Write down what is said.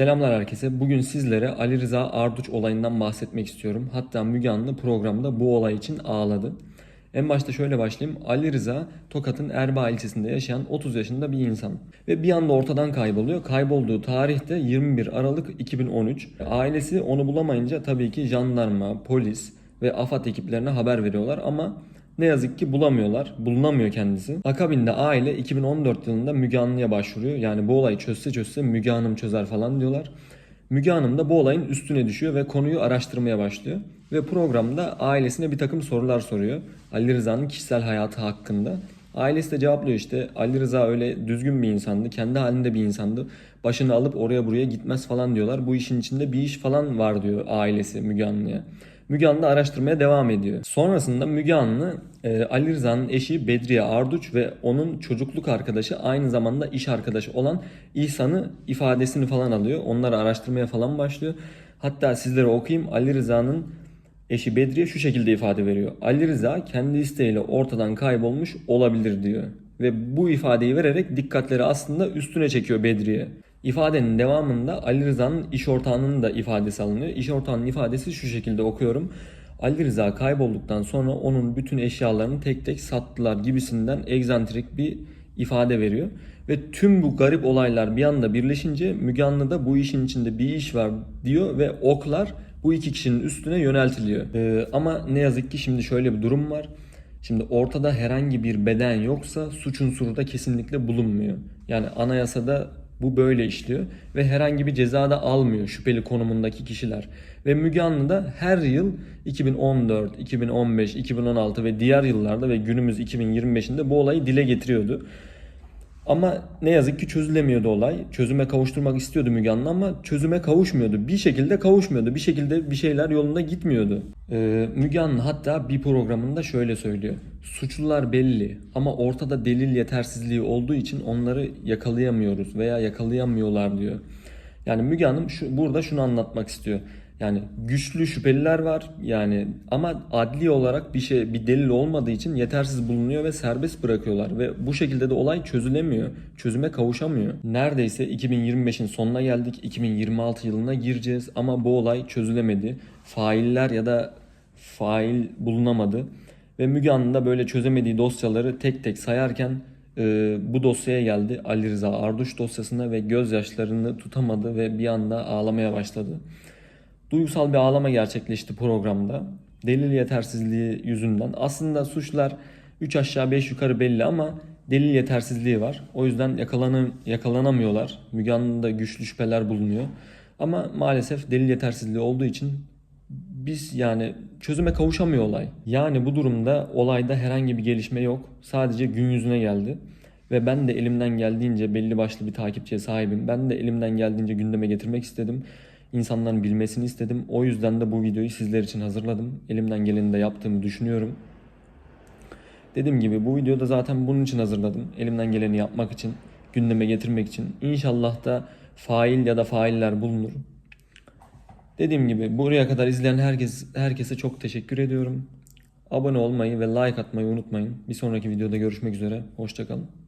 Selamlar herkese. Bugün sizlere Ali Rıza Arduç olayından bahsetmek istiyorum. Hatta Müge Anlı programda bu olay için ağladı. En başta şöyle başlayayım. Ali Rıza Tokat'ın Erbaa ilçesinde yaşayan 30 yaşında bir insan. Ve bir anda ortadan kayboluyor. Kaybolduğu tarih de 21 Aralık 2013. Ailesi onu bulamayınca tabii ki jandarma, polis ve AFAD ekiplerine haber veriyorlar ama ne yazık ki bulamıyorlar. Bulunamıyor kendisi. Akabinde aile 2014 yılında Müge Anlı'ya başvuruyor. Yani bu olayı çözse çözse Müge Hanım çözer falan diyorlar. Müge Hanım da bu olayın üstüne düşüyor ve konuyu araştırmaya başlıyor. Ve programda ailesine bir takım sorular soruyor. Ali Rıza'nın kişisel hayatı hakkında. Ailesi de cevaplıyor işte Ali Rıza öyle düzgün bir insandı, kendi halinde bir insandı. Başını alıp oraya buraya gitmez falan diyorlar. Bu işin içinde bir iş falan var diyor ailesi Müge Anlı'ya. Müge Anlı araştırmaya devam ediyor. Sonrasında Müge Anlı e, Ali Rıza'nın eşi Bedriye Arduç ve onun çocukluk arkadaşı aynı zamanda iş arkadaşı olan İhsan'ı ifadesini falan alıyor. Onları araştırmaya falan başlıyor. Hatta sizlere okuyayım Ali Rıza'nın eşi Bedriye şu şekilde ifade veriyor. Ali Rıza kendi isteğiyle ortadan kaybolmuş olabilir diyor. Ve bu ifadeyi vererek dikkatleri aslında üstüne çekiyor Bedriye. İfadenin devamında Ali Rıza'nın iş ortağının da ifadesi alınıyor. İş ortağının ifadesi şu şekilde okuyorum. Ali Rıza kaybolduktan sonra onun bütün eşyalarını tek tek sattılar gibisinden egzantrik bir ifade veriyor. Ve tüm bu garip olaylar bir anda birleşince Müge Anlı da bu işin içinde bir iş var diyor ve oklar bu iki kişinin üstüne yöneltiliyor. Ee, ama ne yazık ki şimdi şöyle bir durum var. Şimdi ortada herhangi bir beden yoksa suç unsuru da kesinlikle bulunmuyor. Yani anayasada bu böyle işliyor ve herhangi bir ceza da almıyor şüpheli konumundaki kişiler. Ve Müge Anlı da her yıl 2014, 2015, 2016 ve diğer yıllarda ve günümüz 2025'inde bu olayı dile getiriyordu. Ama ne yazık ki çözülemiyordu olay. Çözüme kavuşturmak istiyordu Müge Anlı ama çözüme kavuşmuyordu. Bir şekilde kavuşmuyordu. Bir şekilde bir şeyler yolunda gitmiyordu. Ee, Müge Anlı hatta bir programında şöyle söylüyor. Suçlular belli ama ortada delil yetersizliği olduğu için onları yakalayamıyoruz veya yakalayamıyorlar diyor. Yani Müge Hanım şu, burada şunu anlatmak istiyor. Yani güçlü şüpheliler var yani ama adli olarak bir şey bir delil olmadığı için yetersiz bulunuyor ve serbest bırakıyorlar ve bu şekilde de olay çözülemiyor. Çözüme kavuşamıyor. Neredeyse 2025'in sonuna geldik. 2026 yılına gireceğiz ama bu olay çözülemedi. Failler ya da fail bulunamadı. Ve Müge Anlı böyle çözemediği dosyaları tek tek sayarken e, bu dosyaya geldi. Ali Rıza Arduç dosyasına ve gözyaşlarını tutamadı ve bir anda ağlamaya başladı. Duygusal bir ağlama gerçekleşti programda. Delil yetersizliği yüzünden. Aslında suçlar 3 aşağı 5 yukarı belli ama delil yetersizliği var. O yüzden yakalanı, yakalanamıyorlar. Müge Anlı'da güçlü şüpheler bulunuyor. Ama maalesef delil yetersizliği olduğu için biz yani çözüme kavuşamıyor olay. Yani bu durumda olayda herhangi bir gelişme yok. Sadece gün yüzüne geldi. Ve ben de elimden geldiğince belli başlı bir takipçiye sahibim. Ben de elimden geldiğince gündeme getirmek istedim. İnsanların bilmesini istedim. O yüzden de bu videoyu sizler için hazırladım. Elimden geleni de yaptığımı düşünüyorum. Dediğim gibi bu videoda zaten bunun için hazırladım. Elimden geleni yapmak için, gündeme getirmek için. İnşallah da fail ya da failler bulunur. Dediğim gibi buraya kadar izleyen herkes herkese çok teşekkür ediyorum. Abone olmayı ve like atmayı unutmayın. Bir sonraki videoda görüşmek üzere. Hoşçakalın.